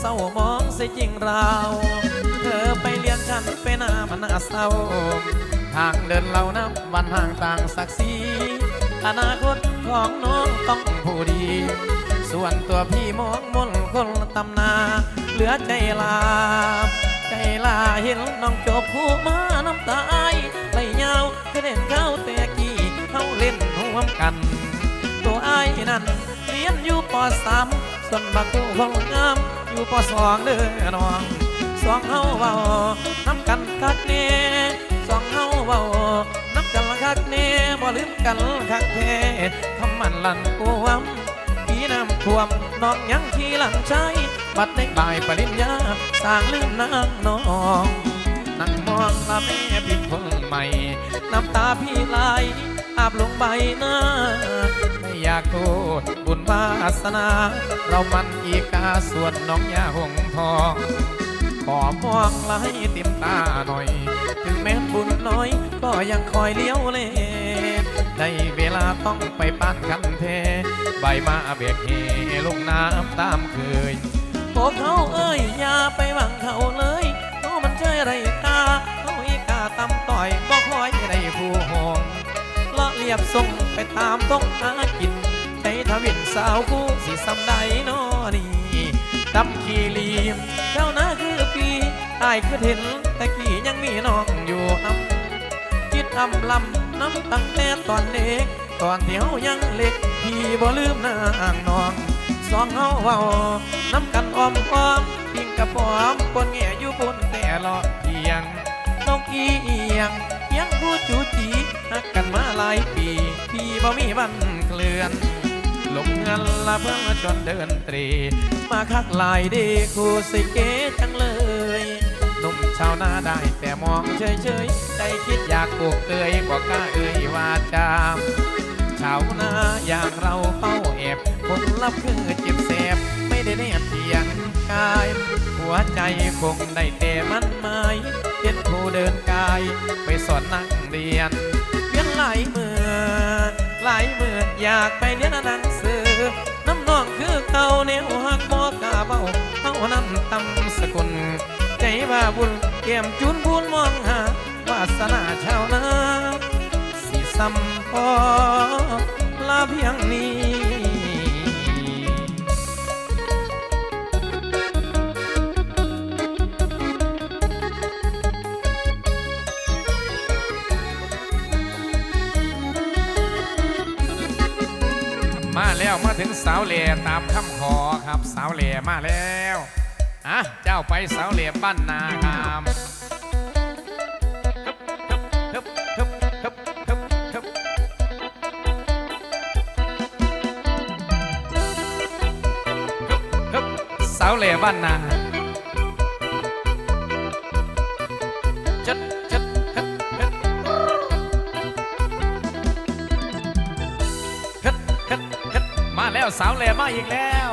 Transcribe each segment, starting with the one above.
เศร้ามองเสียจริงเรา เธอไปเรียนฉันไปหน้ามันน่าเศร้า ทางเดินเรานับวันห่างต่างศักดิ์ศรีอนาคตของน้องต้องผู้ดี ส่วนตัวพี่มองมนคนตำนา เหลือใจลา ใจลาเห็นน้องจบคู่มาน้ำตาไอไหลยาวเด่นเข้าแต่กี้เขาเล่นร่วมกัน ตัวไอ้นั่นเรียนอยู่ปสาม ส่วนบักกูของงามอยู่ปสองเด้อน้องสองเฮาเว้าน้ำกันคักแน่สองเฮาเว้าน้ำกันคักแน่บ่ลืมกันคักแท้คำมันลั่นกวมปีน้ำท่วมน้องยังขี่หลังใช้บัดในบ่ายปริญญาสร้างลืมนางน้องนั่งมองละแม่พิมพ์คนใหม่ น้ำตาพี่ไหล อาบลงใบหน้า ไม่อยากโทษบุญวาสนา เรามันอีกาส่วนน้องยาหงทองขอมองละให้เต็มตาหน่อย ถึงแม้บุญน้อย ก็ยังคอยเลี้ยวเล่ได้เวลาต้องไปปั้นกันเท ใบมาเบียกเฮลงน้ำตามเคยพวกเขาเอ้ยอย่าไปหวังเขาเลยเขามันเชยไรตาเขาอีกาตำต่อยบ่คอยได้ผู้หง ยบส่งไปตามต้องหากินใจทวินสาวคู่สิสำใดนอนี่ดำขีรีมเจ้านาคือปีอายคือเห็นแต่กี้ยังมีน้องอยู่น้ำคิดอำลำน้ำตั้งแต่ตอนเด็กตอนที่เฮายังเล็กพี่บ่ลืมนางนองสองเฮาเว้าน้ำกันอ้อมอ้อมพิงกระปอมปนแง่อยู่บนแต่ลอเพียงนกอีเอียง ยังพูดจูจีหักกันมาหลายปี พี่บ่มีวันเคลื่อนลงเงานละเพื่อจนเดินตรี มาคักลายเดคู่สิเกจังเลยหนุ่มชาวนาได้แต่มองเฉยๆใจคิดอยากปลูกเกยบอกกล้าเอ่ยวาจามชาวนาอย่างเราเป้าแอบผลลัพธ์คือเจ็บแสบไม่ได้แนบเพียงกาย หัวใจคงได้แต่มันหมาย เห็นครูเดินกาย ไปสอนนั่งเรียนเพียงหลายมือหลายมืออยากไปเรียนหนังสือ น้ำนองคือเก่าแนวหักบอกกาเบาเท่านั้นตำสกุล ใจว่าบุญเกี่ยมจุนบุญมองหาวาสนาชาวนาสิซ้ำพอลาเพียงนี้ ถึงสาวเหล่ตามคำขอครับสาวเหล่มาแล้วอะเจ้าไปสาวเหล่บ้านนางามฮึบฮึบฮึบฮึบฮึบฮึบฮึบสาวเหล่บ้านนาจัด แล้วสาวเหล่มาอีกแล้ว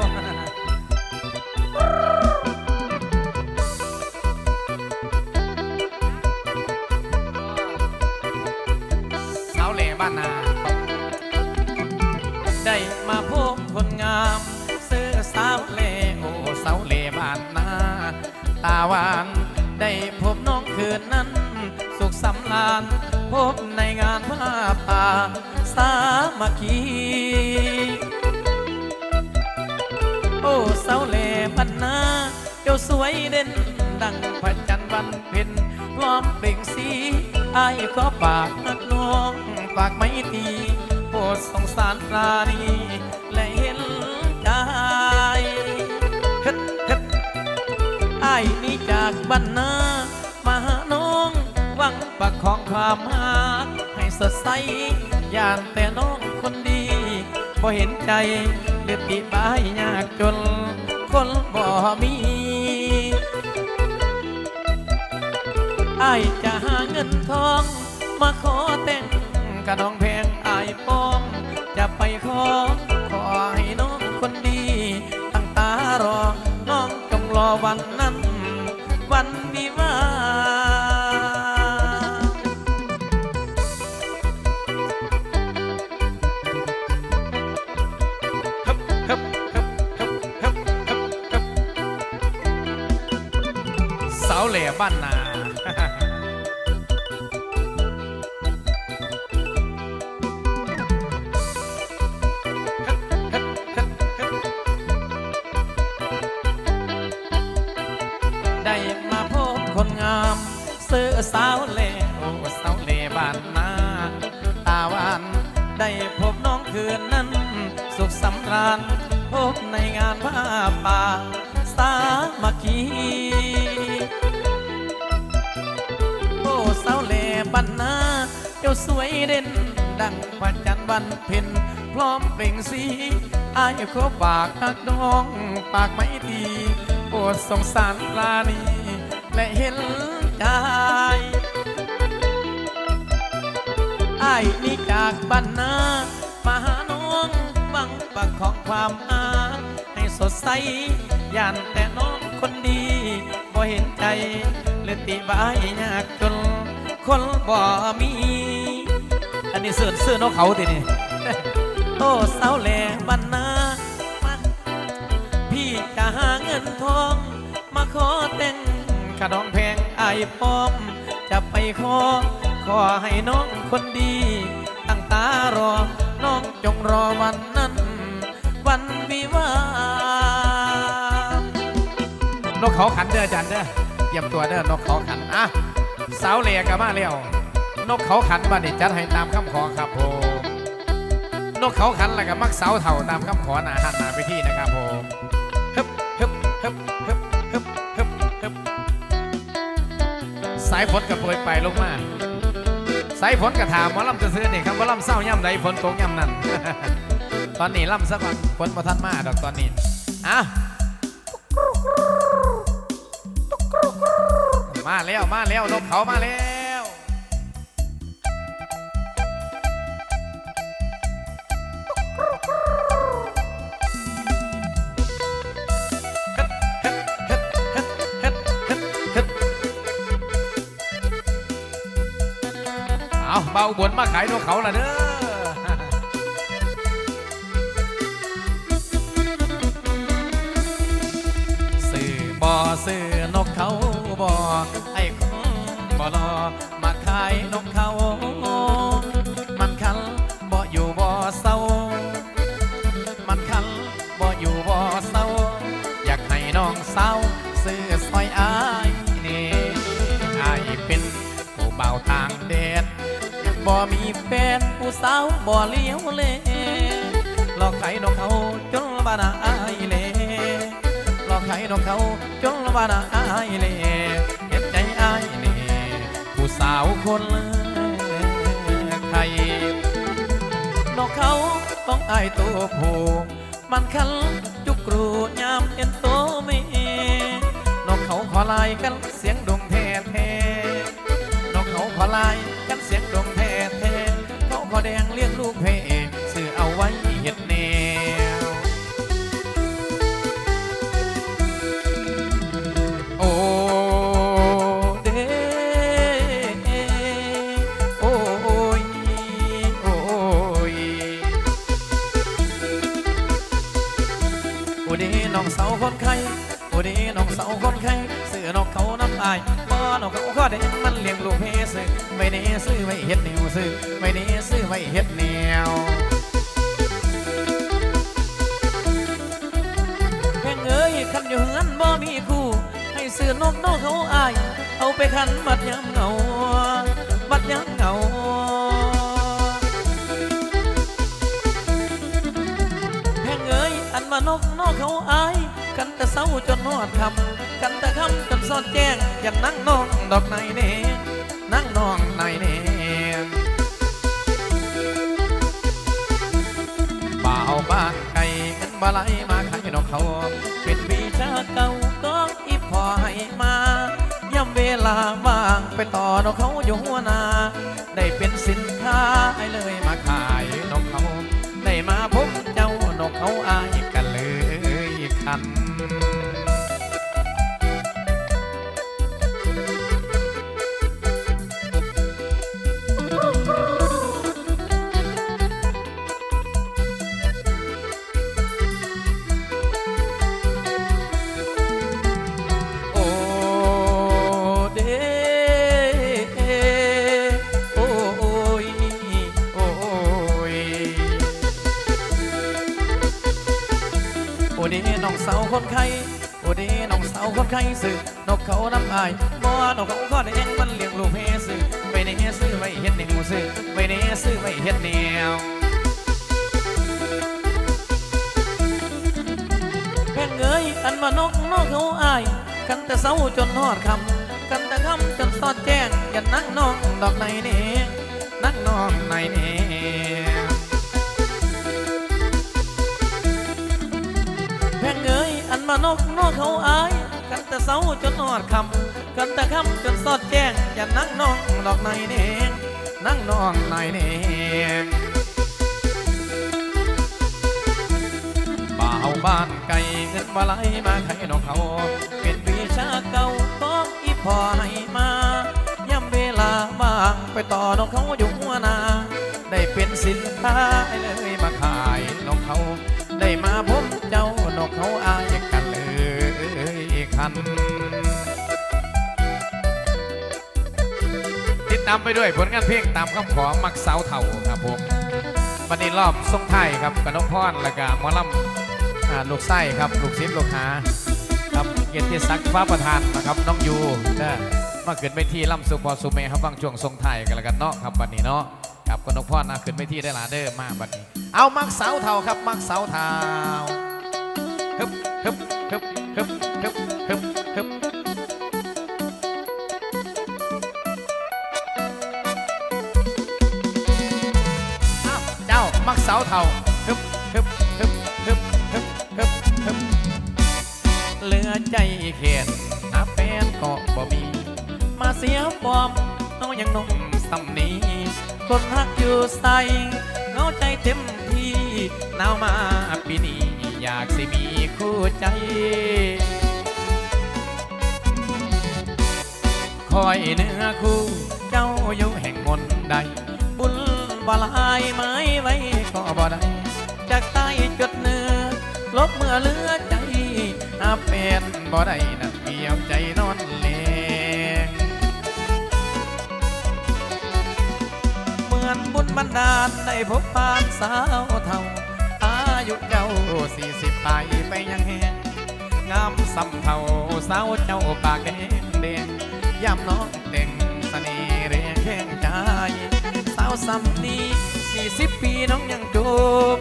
สาวเหล่บ้านนาได้มาพบคนงามซื้อสาวเหล่โอ้สาวเหล่บ้านนาตาหวานได้พบน้องคืนนั้น สุขสำราญพบในงานผ้าป่าสามัคคี โอ้สาวเหล่พันนาเจ้าสวยเด่น ดังพระจันทร์วันเพ็ญพร้อมเปล่งสีอายขอฝากนักน้องฝากไม่ตีโปรดสงสารปราณีและเห็นใจเฮ็ดเฮ็ดอายนี่จากบ้านนามาหาน้องหวังประคองความหักให้สดใสย่านแต่น้องคนดีพอเห็นใจ เลือดปีบายยากจน คนบ่มีไอจะหาเงินทอง มาขอแต่งกระน้องแพงไอป้อง จะไปขอ สาวเล่โอ้สาวเล่บ้านนาตาวานได้พบน้องคืนนั้น สุขสำราญพบในงานผ้าป่าสามัคคีโอ้สาวเล่บ้านนาเจ้าสวยเด่นดังพระจันทร์วันเพ็ญพร้อมเปล่งสีอายขอฝากนักน้องปากไม่ตีโปรดสงสารลานี และเห็นใจไอายนี่จากบ้านนามาหาน้องหวังปักของความอาให้สดใสย่านแต่น้องคนดีบ่เห็นใจเลยติบายยากจนคนบ่มี อันนี้เสื้อเสื้อนกเขาตินี่โอ้สาแหล่บ้านนามาพี่จะหาเงินทอง มาขอแต่ง กระดองแพงไอายป้อม จะไปขอ ขอให้น้องคนดี ตั้งตารอ น้องจงรอวันนั้น วันวิวาห์นกเขาขันเด้ออาจารย์เด้อเตรียมตัวเด้อนกเขาขันอะสาวเหล่กับมาแล้วนกเขาขันบ้านนี่จัดให้ตามคำขอครับผมนกเขาขันแล้วก็มักเสาเถ่าตามคำขอหนาหันหนาไปที่นะครับผมายฝนกับโปรยไปลงมา สายฝนกระถามว่าลำจะซื้อนี่ครับว่าลำเศร้าย่ำใดฝนตกย่ำนั่นตอนนี้ลำสักวันฝนมาทันมาดอกตอนนี้อะมาแล้วมาแล้วนกเขามาแล้วาเบาบนมาขายนกเขาล่ะเด้อสื่อบ่อสื่อนกเขาบ่ไอ้บ่รอมาขายนกเขา บ่มีแฟนผู้สาวบ่เลี้ยวเลยหลอกไข่นกเขาจนบ้านอายเลยหลอกไข่นกเขาจนบ้านอายเลยเห็นใจอายนี่ผู้สาวคนไทยนกเขาต้องอายตัวผู้มันคันจุกกรูยามเห็นตัวเมีนกเขาขอลายกันเสียงดงแท้แท้นกเขาขอลายกันเสียงดงแท้ อแดงเลี้ยงลูกเพซื้อ น้องสาวคนไข้เสือนกเขาน้ำอายบ่นกเขาข้อเดมันเลี้ยงลูกเพซื้อไม่ได้ซื้อไว้เฮ็ดแนวซื้อไม่ได้ซื้อไว้เฮ็ดแนวแพงเอ้ยคันอยู่เฮือนบ่มีคู่ให้ซื้อนกนกเขาอายเอาไปคันบัดยามเหงาบัดยามเหงาแพงเอ้ยอันมานกนกเขาอาย เศร้าจนนอดคำกันแต่คำจนซ่อนแจ้งอย่างนั่งนองดอกในเน่นั่งนองในเนบ่าวบ้านไก่เงินบ่ไหลมาขายนกเขา เป็นวิชาเก่าก็อีพอให้มาย่ำเวลาว่างไปต่อนกเขาอยู่หัวนา ได้เป็นสินค้าให้เลยมาขายนกเขา ได้มาพบเจ้านกเขาอายกัน คันโข้ซื้อนกเขาน้ำอายบ่นกเขาก็แดงมันเลี้ยงลูกเพซื้อไว้ในเฮซื้อไว้เฮ็ดแนวซื้อไว้ในเฮซื้อไว้เฮ็ดแนวแพงเงยอันมานกนกเขาอาย กันแต่เช้าจนหอดคำกันแต่คำจนตอดแจ้งอย่านั่งนองดอกในเนนั่งนองในเนแพงเงยอันมานกนอกเขาอาย กันแต่เช้าจนหอดคำกันแต่คำจนสอดแจ้งอย่านั่งนองดอกในเนนั่งนองในเนบ่าวบ้านไก่เงินมาไหลมาไข่นกเขาเป็นวิชาเก่าต้องอีพอให้มาย่ำเวลาบ้างไปต่อนกเขาอยู่หัวนา ได้เป็นสินค้าเลยมาขายนกเขาได้มาพามไปด้วยผลงานเพลงตามคำขอมักสาวเถ่าครับผมวันนี้รอบทรงไทยครับกนกพรและก็หมอลำลูกไส้ครับลูกศิษย์ลูกหาครับเกียรติศักดิ์ฟ้าประธานนะครับน้องยูเด้อมาขึ้นไปที่ลำสุพอสุเมครับฟังช่วงทรงไทยกันแล้วกันเนาะครับวันนี้เนาะครับกนกพรนะขึ้นไปที่ได้หลาเด้อมาบัดนี้ เอามักเสาเท่าครับมักเสาเท่าฮึบฮึบฮึบฮึบฮึบฮึบฮึบ จ้ามักเสาเท่าฮึบฮึบฮึบฮึบฮึบฮึบฮึบเหลือใจเขียนหาแฟนก็บ่มี มาเสียฟอมน้องยังหนมสำนีคนรักอยู่ใสเงาใจเต็มที่หนาวมาปีนี้อยากสิมีคู่ใจคอยเนื้อคู่ เจ้าอยู่แห่งมนใด บุญบาลายไม้ไว้ ได้จากใต้จดเนื้อลบเมื่อเลือใจอาเป็นบ่ได้นักเกี่ยวใจนอนเลงเหมือนบุญบันดาลได้พบปานสาวเท่า อายุเจ้าสี่สิบไปไปยังแหงงามสำเทาสาวเจ้าปากแดงแดงยามน้องแต่งเสน่ห์เรียงแข้งใจสาวสำนี สี่สิบปีน้องยังจูบ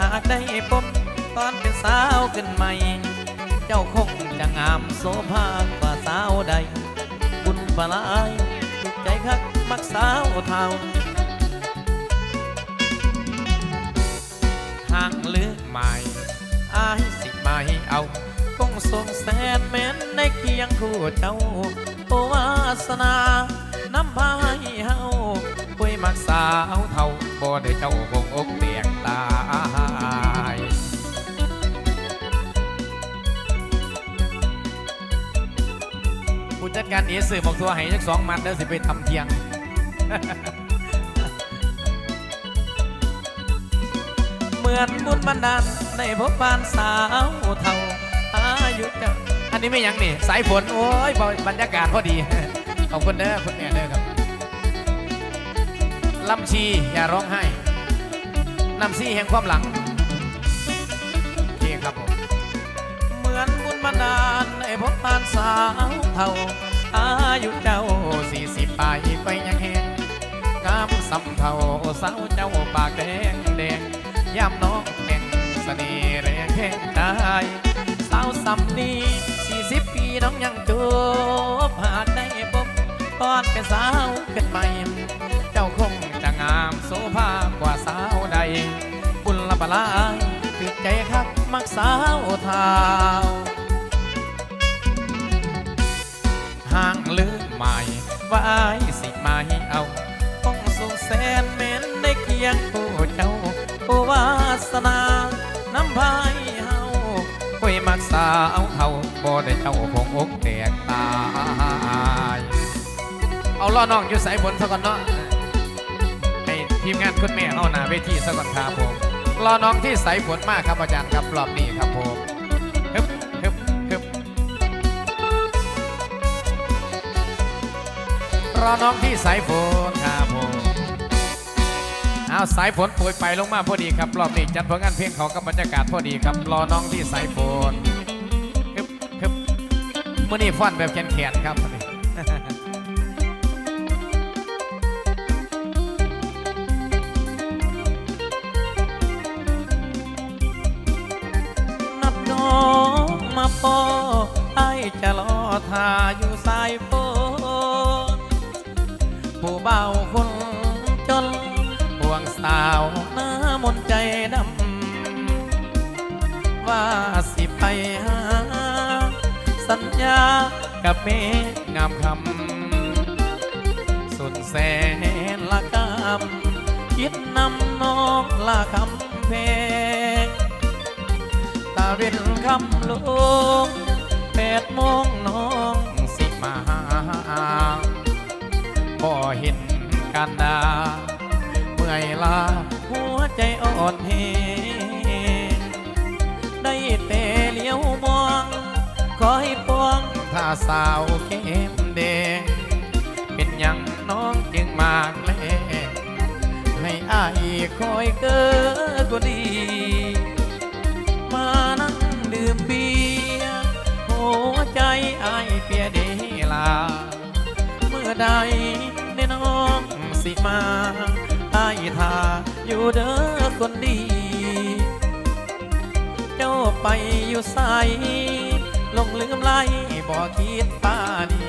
หากได้พบตอนเป็นสาวขึ้นใหม่ เจ้าคงจะงามโสภากว่าสาวใด บุญปลายถูกใจคักมักสาวเทาทางเลือกใหม่อายสิไม่เอาคงสงแสนแม้นในเคียงคู่เจ้าโอวาสนา น้ำพายเฮาคุยมักสาวเท่า บ่ได้เจ้าคงอกเตียงตายผู้จัดการเอสื่อบอกทัวให้จักสองมัดเด้อสิไปทำเทียงเหมือนบุญบันดาลในพบปานสาวเท่าอายุเจ้าอันนี้ไม่ยังนี่ สายฝน โอ้ยบรรยากาศพอดี ขอบคุณเด้อคุณแม่เด้อครับ ลำชีอย่าร้องไห้ลำซีแห่งความหลังโอเคครับผม เหมือนบุญบันดาลในพบปานสาวเท่า อายุเจ้าสี่สิบไปไปยังแหงงามสำเท่าสาวเจ้าปากแดงแดงยามน้องแห่งเสน่ห์แรงแห่งกายสาวสำนีสี่สิบปีน้องยังจบหากได้พบตอนเป็นสาวขึ้นใหม่ โสภากว่าสาวใดบุญละบลายคือใจคักมักสาวเทาห่างลืมใหม่ว่าอายสิมาให้เอาต้องสุขแสนเหม็นได้เคียงคู่เจ้าโอวาสนาน้ำพายเฮาคุยมักสาวเท่าบ่ได้เจ้าคงอกแตกตาย เอาล่อน้องอยู่สายฝนซะก่อนเนาะ ทีมงานคุณแม่เอาหน้าเวทีซะก่อนครับผมรอน้องที่สายฝนมากครับอาจารย์ครับรอบนี้ครับผมฮึบฮึบฮึบรอน้องที่สายฝนครับผมเอาสายฝนโปรยไปลงมาพอดีครับรอบนี้จัดผลงานเพลงเขากับบรรยากาศพอดีครับ รอน้องที่สายฝนฮึบฮึบมื่อนี้ฟ้อนแบบแขนๆครับ จะรอทาอยู่สายฝนผู้เบาคนจนห่วงสาวหน้ามนใจดำ ว่าสิไปหา สัญญากับเมฆงามคำ สุดแสนละกำคิดนำน้องละคำเพลงตาเป็นคำลง ดโมงน้องสิมาบ่เห็นกันดา เมื่อยลาหัวใจอ่อนเฮได้แต่เลี้ยวมอง คอยปวงถ้าสาวเข้มแดง เป็นยังน้องจึงมากแลให้อายคอยเกิดก็ดี ใจอายเปียเดลา เมื่อใดในน้องสิมาอายทาอยู่เด้อคนดี เจ้าไปอยู่ใสลงลืมไล่บ่คิดป้าดี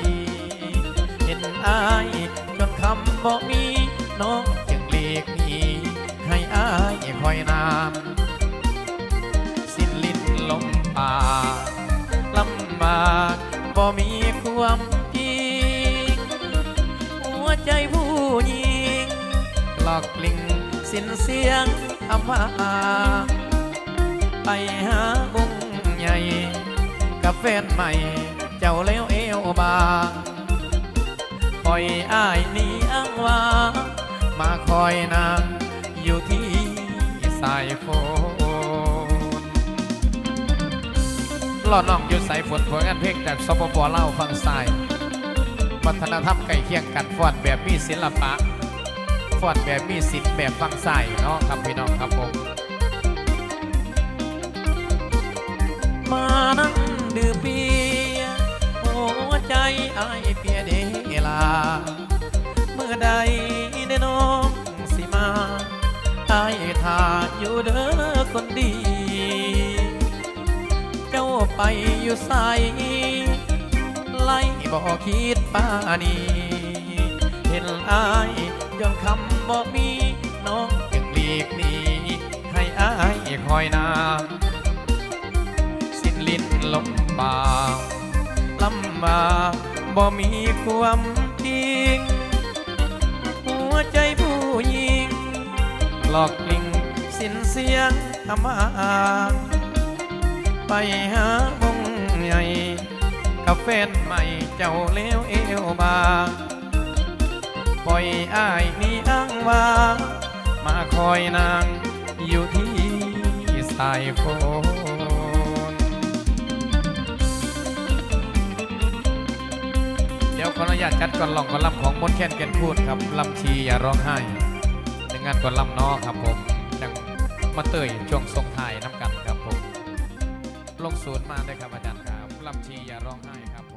เห็นอายจนคำบ่มีน้องจึงเลีกนีให้อายคอยนามสิ้นลิ้นลมปากำบากบ่มีความจริงหัวใจผู้หญิงหลอกลิงสิ้นเสียงอำมาไปหาบุงใหญ่ กับแฟนใหม่ เจ้าแล้วเอวบางปล่อยอ้ายหนี้อ้างวามาคอยนางอยู่ที่สายฝน รอน้องอยู่สายฝนผลงานเพลงจากสปปเล่าฟังสายวัฒนธรรมใกล้เคียงกันฟอนแบบมีศิลปะฟอนแบบมีศิลป์แบบฟังสายเนาะครับพี่น้องครับผมมานั่งดื่มเบียร์หัวใจไอเปียเดลา เมื่อใดได้น้องสิมาไอทาอยู่เด้อคนดี ไปอยู่ใสไล่บอกคิดป้านีเห็นอายย้อนคำบอกมีน้องจึงหลีกหนีให้อายคอยนานสิ้นลิ้นลมปากลำบากบ่มีความจริง หัวใจผู้หญิงหลอกลิงสิ้นเสียงอำมา ไปหาวงใหญ่กับแฟนใหม่เจ้าเลี้ยวเอวบางปล่อยอ้ายนี่อ้างว่า มาคอยนางอยู่ที่สายฝนเดี๋ยวขออนุญาตจัดก่อนลองก่อนลำของมดแค้นเกนพูดครับลำชีอย่าร้องไห้ในงานก่อนลำเนอครับผมจังมาเตยช่วงทรง ลงศูนย์มาด้วยครับอาจารย์ครับลำชีอย่าร้องไห้ครับผม